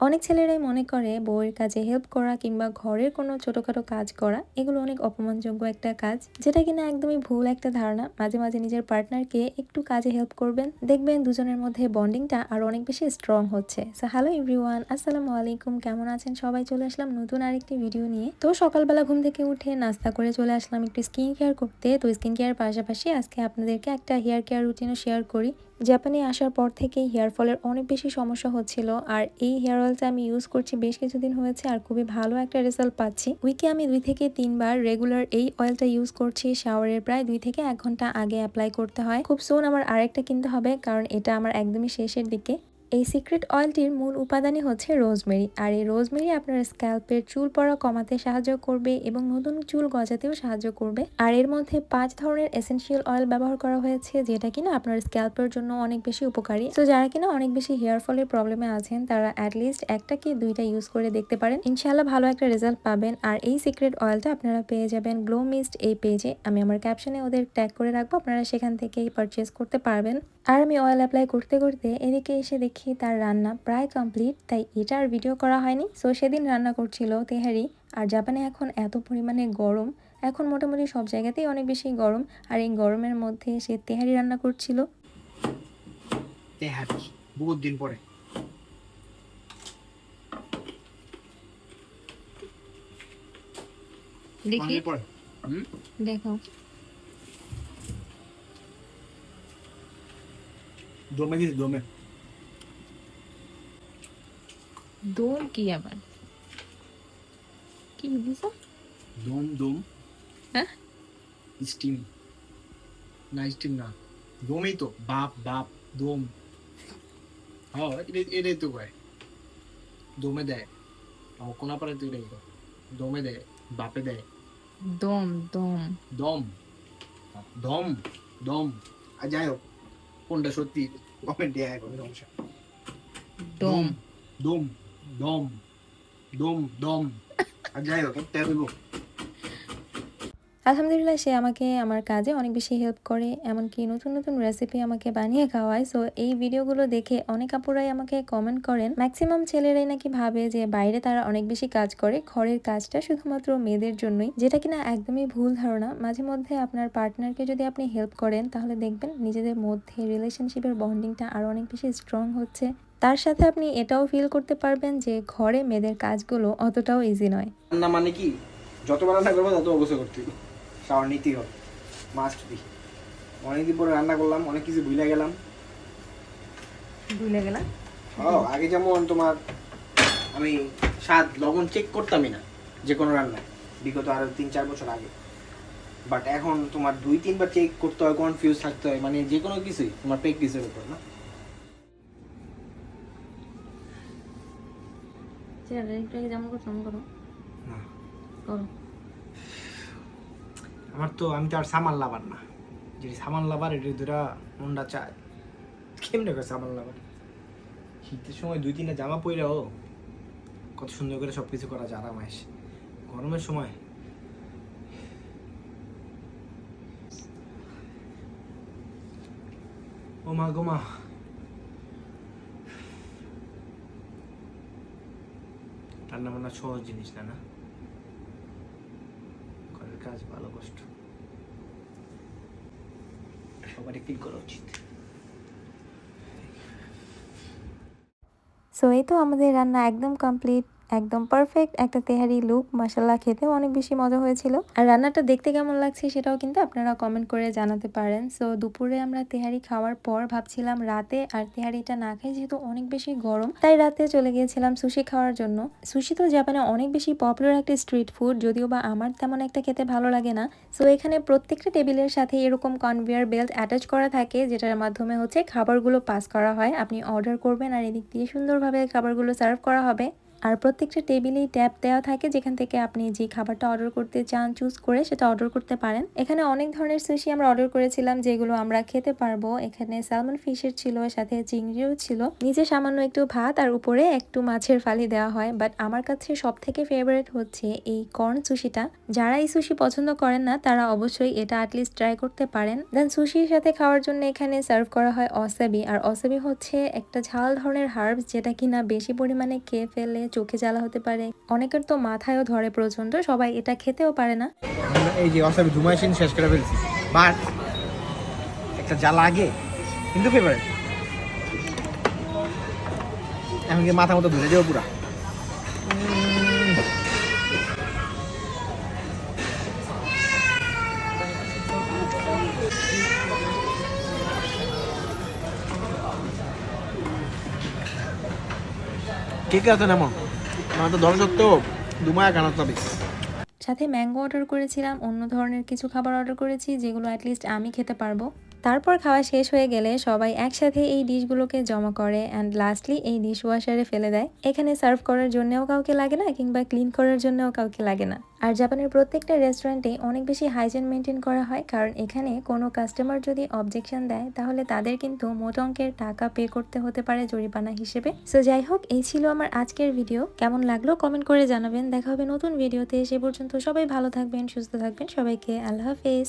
অনেক ছেলেরাই মনে করে বউয়ের কাজে হেল্প করা কিংবা ঘরের কোনো ছোটখাটো কাজ করা, এগুলো অনেক অপমানযোগ্য একটা কাজ। যেটা কিনা একদমই ভুল একটা ধারণা। মাঝে মাঝে নিজের পার্টনারকে একটু কাজে হেল্প করবেন। দেখবেন দুজনের মধ্যে বন্ডিংটা আরও অনেক বেশি স্ট্রং হচ্ছে। সো হ্যালো এভরিওয়ান আসসালামু আলাইকুম, কেমন আছেন? সবাই চলে আসলাম নতুন আরেকটি ভিডিও নিয়ে। তো সকালবেলা ঘুম থেকে উঠে নাস্তা করে চলে আসলাম একটু স্কিন কেয়ার করতে। তো স্কিন কেয়ার পাশাপাশি আজকে আপনাদেরকে একটা হেয়ার কেয়ার রুটিনও শেয়ার করি। জাপানে আসার পর থেকেই হেয়ার ফলের অনেক বেশি সমস্যা হচ্ছিল, আর এই হেয়ার অয়েলটা আমি ইউজ করছি বেশ কিছুদিন হয়েছে আর খুবই ভালো একটা রেজাল্ট পাচ্ছি। উইকে আমি দুই থেকে তিনবার রেগুলার এই অয়েলটা ইউজ করছি শাওয়ারের প্রায় দুই থেকে এক ঘণ্টা আগে অ্যাপ্লাই করতে হয়। খুব সোন আমার আরেকটা কিনতে হবে, কারণ এটা আমার একদমই শেষের দিকে। এই সিক্রেট অয়েলটির মূল উপাদানই হচ্ছে রোজমেরি, আর এই রোজমেরি আপনার স্ক্যাল্পের চুল পড়া কমাতে সাহায্য করবে এবং নতুন চুল গজাতেও সাহায্য করবে। আর এর মধ্যে পাঁচ ধরনের এসেনশিয়াল অয়েল ব্যবহার করা হয়েছে, যেটা কিনা আপনার স্ক্যাল্পের জন্য অনেক বেশি উপকারী। তো যারা কিনা অনেক বেশি হেয়ার ফলের প্রবলেমে আছেন, তারা অ্যাটলিস্ট একটা কি দুইটা ইউজ করে দেখতে পারেন। ইনশাল্লাহ ভালো একটা রেজাল্ট পাবেন। আর এই সিক্রেট অয়েলটা আপনারা পেয়ে যাবেন গ্লো মিস্ট এই পেজে আমি আমার ক্যাপশনে ওদের ট্যাগ করে রাখব, আপনারা সেখান থেকেই পারচেস করতে পারবেন। আর আমি অয়েল অ্যাপ্লাই করতে করতে এদিকে এসে দেখি তার রান্না প্রায় কমপ্লিট তাই এটা আর ভিডিও করা হয়নি। সো সেদিন রান্না করছিল তেহারি। আর জাপানে এখন এত পরিমাণে গরম এখন মোটামুটি সব জায়গাতেই অনেক বেশি গরম। আর এই গরমের মধ্যে সে তেহারি রান্না করছিল। তেহারি বহুত দিন পরে। দেখি। দেখো। দমে দিস দমে। দোল কি আবার? কি বুঝছ দম দম। হ্যাঁ? স্টিম। না স্টিম না। দমই তো। বাপ বাপ দম। হ্যাঁ এটা এটাই তো কয়। দমে দেয়। কোনা পারে তো এটাই কয়। দমে দেয় বাপে দেয়। দম দম। দম। দম দম। আর যাই হোক কোনটা সত্যি? কমেন্টে আয় কোনো সমস্যা দম দম। দম দম দম আর যাই হোক একটা হইব আলহামদুলিল্লাহ, সে আমাকে, আমার কাজে অনেক বেশি হেল্প করে, এমনকি নতুন নতুন রেসিপি আমাকে বানিয়ে খাওয়ায়। সো এই ভিডিওগুলো দেখে অনেক আপুরাই আমাকে কমেন্ট করেন। ম্যাক্সিমাম ছেলেরাই নাকি ভাবে যে বাইরে তারা অনেক বেশি কাজ করে, ঘরের কাজটা শুধুমাত্র মেয়েদের জন্যই, যেটা কিনা একদমই ভুল ধারণা। মাঝে মধ্যে আপনার পার্টনারকে যদি আপনি হেল্প করেন, তাহলে দেখবেন নিজেদের মধ্যে রিলেশনশিপের বন্ডিংটা আরও অনেক বেশি স্ট্রং হচ্ছে। তার সাথে আপনি এটাও ফিল করতে পারবেন যে ঘরে মেয়েদের কাজগুলো অতটাও ইজি নয়। মানে কি? যতবার রান্না করব তত অবশ্যই করতে। শাওয়ার নিতেই হবে। মাস্ট বি অনেকদিন পরে রান্না করলাম অনেক কিছু ভুলে গেলাম। ভুলে গেলাম? ও আগে যেমন তোমার আমি স্বাদ লবণ চেক করতামই না যে কোনো রান্নায়। বিগত আরও তিন চার বছর আগে। বাট এখন তোমার দুই তিনবার চেক করতে হয় কনফিউজ থাকতে হয় মানে যে কোনো কিছুই তোমার প্র্যাকটিসের উপর না? যেমন তেমন করো। না। করো। আমার তো, আমি তো আর সামান লাভার না। যে সামান লাভার, এটি দুটা মনটা চায়। কেমনে করে সামান লাভার? শীতের সময় দুই তিনটা জামা পরেও কত সুন্দর করে সব কিছু করা যায় আরামাইস গরমের সময়। ও মা গো মা। রান্না বান্না সহজ জিনিস না না? কাজ ভালো কষ্ট। সবারই ফিল করা উচিত? সো এই তো আমাদের রান্না একদম কমপ্লিট একদম পারফেক্ট একটা তেহারি লুক মাসাল্লাহ খেতে অনেক বেশি মজা হয়েছিল। আর রান্নাটা দেখতে কেমন লাগছে সেটাও কিন্তু আপনারা কমেন্ট করে জানাতে পারেন। সো দুপুরে আমরা তেহারি খাওয়ার পর ভাবছিলাম রাতে আর তেহারিটা না খাই যেহেতু অনেক বেশি গরম, তাই রাতে চলে গিয়েছিলাম সুশি খাওয়ার জন্য। সুশি তো জাপানে অনেক বেশি পপুলার একটা স্ট্রিট ফুড যদিও বা আমার তেমন একটা খেতে ভালো লাগে না। সো এখানে প্রত্যেকটা টেবিলের সাথে এরকম কনভেয়ার বেল্ট অ্যাটাচ করা থাকে, যেটার মাধ্যমে হচ্ছে খাবারগুলো পাস করা হয়। আপনি অর্ডার করবেন আর এদিক দিয়ে সুন্দরভাবে খাবারগুলো সার্ভ করা হবে। আর প্রত্যেকটা টেবিলেই ট্যাব দেওয়া থাকে, যেখান থেকে আপনি যে খাবারটা অর্ডার করতে চান, চুজ করে সেটা অর্ডার করতে পারেন। এখানে অনেক ধরনের সুশি আমরা অর্ডার করেছিলাম, যেগুলো আমরা খেতে পারব। এখানে স্যালমন ফিশের ছিল সাথে চিংড়িও ছিল। নিচে সামান্য একটু ভাত আর উপরে একটু মাছের ফালি দেওয়া হয়। বাট আমার কাছে সব থেকে ফেভারেট হচ্ছে এই কর্ন সুশিটা যারা এই সুশি পছন্দ করেন না, তারা অবশ্যই এটা অ্যাটলিস্ট ট্রাই করতে পারেন। দেন সুশির সাথে খাওয়ার জন্য এখানে সার্ভ করা হয় অসাবি আর অসাবি হচ্ছে একটা ঝাল ধরনের হার্বস যেটা কিনা বেশি পরিমাণে খেয়ে ফেলে চোখে জ্বালা হতে পারে। অনেকের তো মাথায়ও ধরে প্রচণ্ড সবাই এটা খেতেও পারে না। এই যে অসাবি ধুমাইশিন শেষ করে ফেলছি। বাট, একটা জ্বালা আগে, কিন্তু ফেভারিট এখন কি মাথা মতো ধরে যাব পুরা? ঠিক আছে আছেন এমন? আমার তো সত্ত্বেও দুমায়া তবে? সাথে ম্যাঙ্গো অর্ডার করেছিলাম, অন্য ধরনের কিছু খাবার অর্ডার করেছি, যেগুলো অ্যাটলিস্ট আমি খেতে পারব। তারপর খাওয়া শেষ হয়ে গেলে সবাই একসাথে এই ডিশগুলোকে জমা করে অ্যান্ড লাস্টলি এই ডিশ ওয়াশারে ফেলে দেয়। এখানে সার্ভ করার জন্যও কাউকে লাগে না কিংবা ক্লিন করার জন্যও কাউকে লাগে না। আর জাপানের প্রত্যেকটা রেস্টুরেন্টে অনেক বেশি হাইজেন মেনটেন করা হয় কারণ এখানে কোনো কাস্টমার যদি অবজেকশন দেয় তাহলে তাদের কিন্তু মোট অঙ্কের টাকা পে করতে হতে পারে জরিমানা হিসেবে। সো যাই হোক, এই ছিল আমার আজকের ভিডিও কেমন লাগল কমেন্ট করে জানাবেন। দেখা হবে নতুন ভিডিওতে সে পর্যন্ত সবাই ভালো থাকবেন, সুস্থ থাকবেন। সবাইকে আল্লাহ হাফেজ।